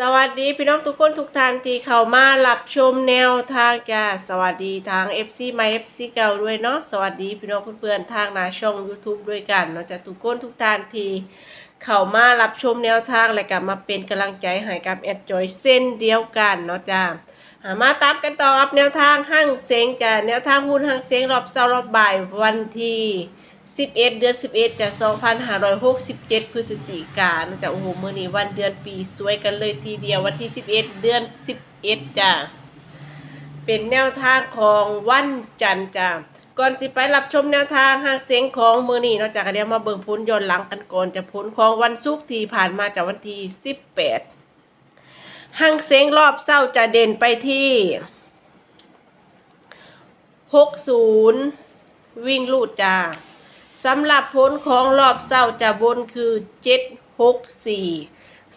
สวัสดีพี่น้องทุกคนทุกท่านที่เข้ามารับชมแนวทางจ้าสวัสดีทาง FC ใหม่ FC เก่าด้วยเนาะสวัสดีพี่น้องเพื่อนๆทางหนาช่อง YouTube ด้วยกันเนาะจ้ะทุกคนทุกท่านที่เข้ามารับชมแนวทางและก็มาเป็นกำลังใจให้กับแอดจอยเส้นเดียวกันเนาะจ้าอ่ามาตามกันต่อกับแนวทางห้างเสียงจ้าแนวทางหุ้นห้างเสียงรอบเช้ารอบบ่ายวันที่ 11 เดือน 11จาก2567 พฤศจิกายนจ้ะโอ้โหมื้อนี้วันเดือนปีสวยกันเลยทีเดียววันที่ 11 เดือน 11จ้ะเป็นแนวทางของวันจันทร์จ้ะก่อนสิไปรับชมแนวทางหางเสียงของมือนี้นาะจ้ะก็เดี๋ยวมาเบิ่งผลย้อนหลังกันก่อนจะผลของวันศุกร์ที่ผ่านมาจากวันที่ 18หางเสียงรอบเศร้าจะเด่นไปที่ 60 วิ่งลูดจ้า สำหรับผลของรอบเศร้าจะบนคือเจ็ดหกสี่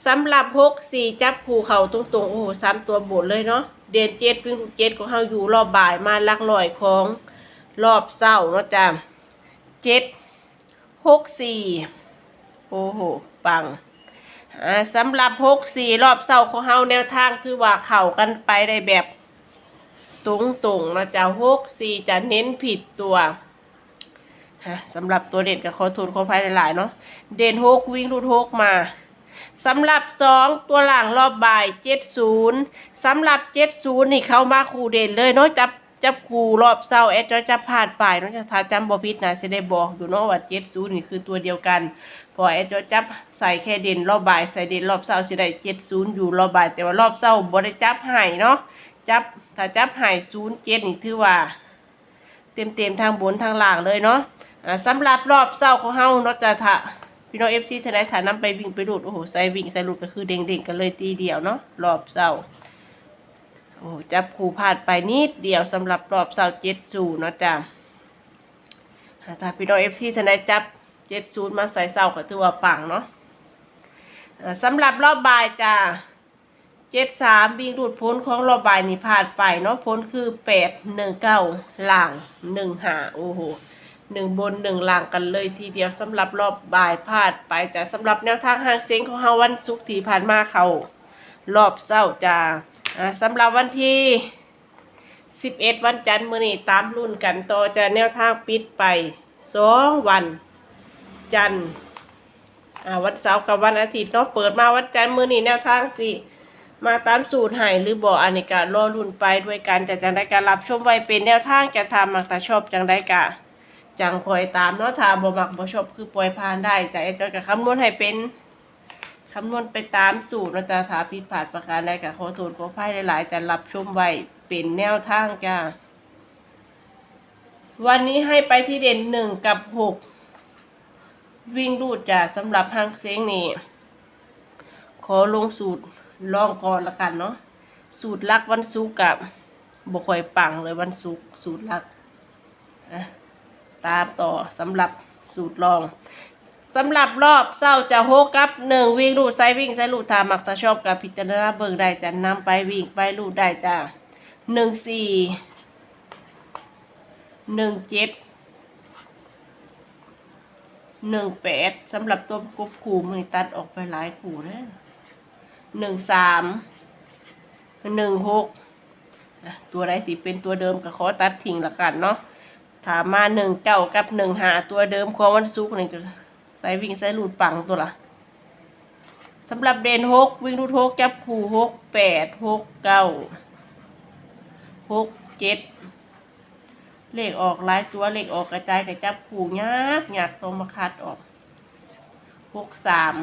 สำหรับหกสี่จับคู่เข่าตรงๆ โอ้โหสามตัวบนเลยเนาะเด่นเจ็ดวิ่งเจ็ดของเขาอยู่รอบบ่ายมาลักลอยของรอบเศร้าเนาะจ้ะเจ็ดหกสี่โอ้โหปังอ่าสำหรับหกสี่รอบเศร้าของเขาแนวทางคือว่าเข่ากันไปได้แบบตรงๆเนาะจ้ะหกสี่จะเน้นผิดตัวะสำหรับตัวเด่นกับขอทุนขอภัยหลายๆเนาะเด่นหกวิ่งรูดหกมาสำหรับสองตัวหลังรอบบ่ายเจ็ดศูนย์สำหรับเจ็ดศูนย์นี่เข้ามาคู่เด่นเลยเนาะจับจับคู่รอบเศร้าแอดจอยจับพลาดไปเนาะถ้าจำบอพิษนะจะได้บอกอยู่เนาะว่าเจ็ดศูนย์นี่คือตัวเดียวกัน พอแอดจอยจับใส่แค่เด่นรอบบ่ายใส่เด่นรอบเศร้าสิได้เจ็ดศูนย์อยู่รอบบ่ายแต่ว่ารอบเศร้าบ่ได้จับให้เนาะจับถ้าจับให้ศูนย์เจ็ดนี่ถือว่า เต็มเต็มๆทางบนทางล่างเลยเนาะ อ่าสำหรับรอบเศร้าของเฮาเนาะจะถะพี่น้องเอฟซีทนายฐานนำไปวิ่งไปดูดโอ้โหใส่วิ่งใส่หลุดก็คือเด้งๆกันเลยทีเดียวเนาะรอบเศร้าโอ้โหจับคู่พลาดไปนิดเดียวสำหรับรอบเศร้าเจ็ดศูนย์เนาะจ้ะอ่าถ้าพี่น้องเอฟซีทนายจับเจ็ดศูนย์มาใส่เศร้าก็ถือว่าปังเนาะอ่าสำหรับรอบบ่ายจ้ะเจ็ดสามวิ่งดูดพ้นของรอบบ่ายนี่พลาดไปเนาะพ้นคือแปดหนึ่งเก้าล่างหนึ่งหาโอ้โห หนึ่งบนหนึ่งล่างกันเลยทีเดียวสำหรับรอบบ่ายพลาดไปแต่สำหรับแนวทางหางเสียงของเฮาวันศุกร์ที่ผ่านมาเขารอบเศร้าจ้าอ่าสำหรับวันที่สิบเอ็ดวันจันทร์มื้อนี้ตามรุ่นกันต่อจะแนวทางปิดไปสองวันจันทร์อ่าวันเสาร์กับวันอาทิตย์เนาะเปิดมาวันจันทร์มื้อนี้แนวทางสิมาตามสูตรให้หรือบอกอันนี้การรอรุ่นไปด้วยกันจะจังได้การรับชมไว้เป็นแนวทางจะทำมักแต่ชอบจังได้กะ จังปล่อยตามเนาะถ้าบ่มักบ่ชอบคือปล่อยผ่านได้แต่ไอ้จอยก็คำนวณให้เป็นคำนวณไปตามสูตรเนาะจ้ะถ้าผิดพลาดประการใดก็ขอโทษขออภัยหลายๆแต่รับชมไว้เป็นแนวทางจ้าวันนี้ให้ไปที่เด่นหนึ่งกับหกวิ่งรูดจ้ะสำหรับห้างเสียงนี่ขอลงสูตรลองก่อนละกันเนาะสูตรลักวันศุกร์กับบ่คอยปังเลยวันศุกร์สูตรลัก ตามต่อสำหรับสูตรลองสำหรับรอบเศร้าจะโฮกับหนึ่งวิ่งลูดไซวิ่งไซลูดทามักจะชอบกับพิจารณาเบิกได้จะนำไปวิ่งไปลูดได้จ้ะหนึ่งสี่หนึ่งเจ็ดหนึ่งแปดสำหรับตัวกบขู่มันตัดออกไปหลายขู่นะหนึ่งสามหนึ่งหกตัวใดที่เป็นตัวเดิมก็ขอตัดทิ้งละกันเนาะ ถามมาหนึ่งเก้ากับหนึ่งหาตัวเดิมของวันศุกร์นี่จะใส่วิ่งใส่ลูดปังตัวละสำหรับเดนหกวิ่งลูดหกจับคู่หกแปดหกเก้าหกเจ็ดเลขออกหลายตัวเลขออกกระจายกระจับคู่ยากยากตัวมาคัดออกหกสาม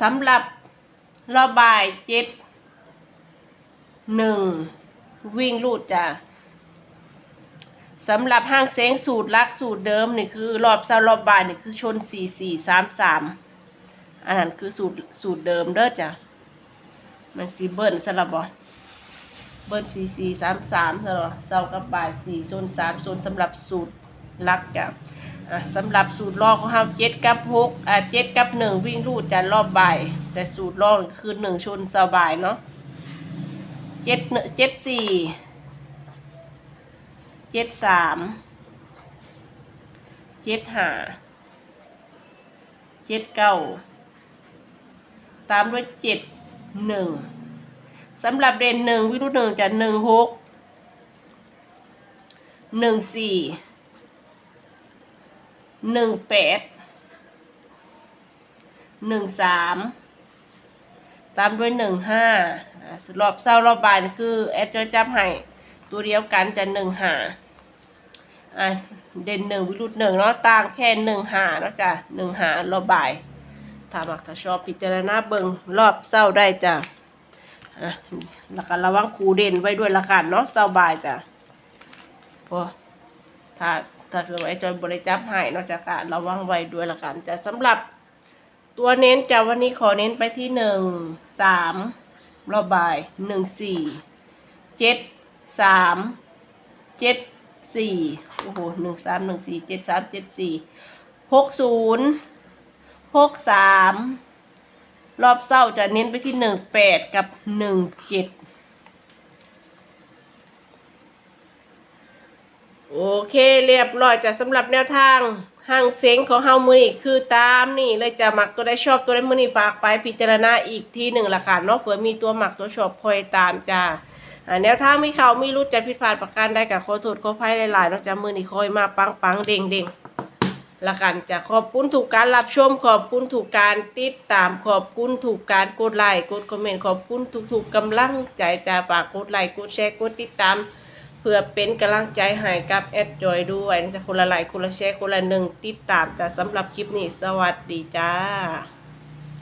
สำหรับรอบบายเจ็ดหนึ่งวิ่งลูดจ้ะ สำหรับห้างเซ้งสูตรลักสูตรเดิมนี่คือรอบเซารอบบ่ายนี่คือชนสี่สี่สามสามอันนั้นคือสูตรสูตรเดิมเด้อจ้ะมันสีเบิ้ลสลับบอเบิ้ลสี่สี่สามสามสลับเซากับบ่ายสี่โซนสามโซนสำหรับสูตรลักจ้ะสำหรับสูตรรองของเราเจ็ดกับหกอะเจ็ดกับหนึ่งวิ่งรูดจะรอบบ่าย แต่สูตรรองคือหนึ่งชนสบายเนาะเจ็ดเนเจ็ดสี่ เจ็ดสามเจ็ดห้าเจ็ดเก้าตามด้วยเจ็ดหนึ่งสำหรับเด่นหนึ่งวิรุหนึ่งจะหนึ่งหกหนึ่งสี่หนึ่งแปดหนึ่งสามตามด้วยหนึ่งห้ารอบเศร้ารอบบ่ายนี่คือแอดจอยจับให้ตัวเดียวกันจะหนึ่งหา อะเด่นหนึ่งวิรุธหนึ่งเนาะต่างแค่หนึ่งหาเนาะจ้ะหนึ่งหารอบบ่ายถ้ามักถ้าชอบพิจารณาเบิงรอบเศร้าได้จ้ะอะแล้วก็ระวังครูเด่นไว้ด้วยละกันเนาะเศร้าบ่ายจ้ะพราะถ้าถ้าเกิดว่าไอ้จอยบริจับห้เนอกจากการระวังไว้ด้วยละกันจะสำหรับตัวเน้นจะวันนี้ขอเน้นไปที่หนึ่งสามรอบบ่ายหนึ่งสี่เจ็ดสามเจ็ด สี่โอ้โหหนึ่งสามหนึ่งสี่เจ็ดสามเจ็ดสี่หกศูนย์หกสามรอบเศร้าจะเน้นไปที่หนึ่งแปดกับหนึ่งเจ็ดโอเคเรียบร้อยจะสำหรับแนวทางห้างเซ็งของเฮามือนี่คือตามนี่เลยจะหมักตัวได้ชอบตัวได้มือนี่ฝากไปพิจารณาอีกทีหนึ่งละค่ะเนาะเผื่อมีตัวหมักตัวชอบคอยตามจ้า แนวทางมีเขามีรุดจะผิดพลาดประการใดกับโทษขออภัยหลายๆเนอกจากมือนี่คอยมาปังปังๆเด้งเด้งละกันจะขอบคุณถูกการรับชมขอบคุณถูกการติดตามขอบคุณถูกการกดไลค์กดคอมเมนต์ขอบคุณทุกๆกำลังใจจะฝากกดไลค์กดแชร์กดติดตาม เพื่อเป็นกำลังใจให้กับแอดจอยด้วยจะคนละไลค์คนละแชร์คนละหนึ่งติดตามแต่สำหรับคลิปนี้สวัสดีจ้า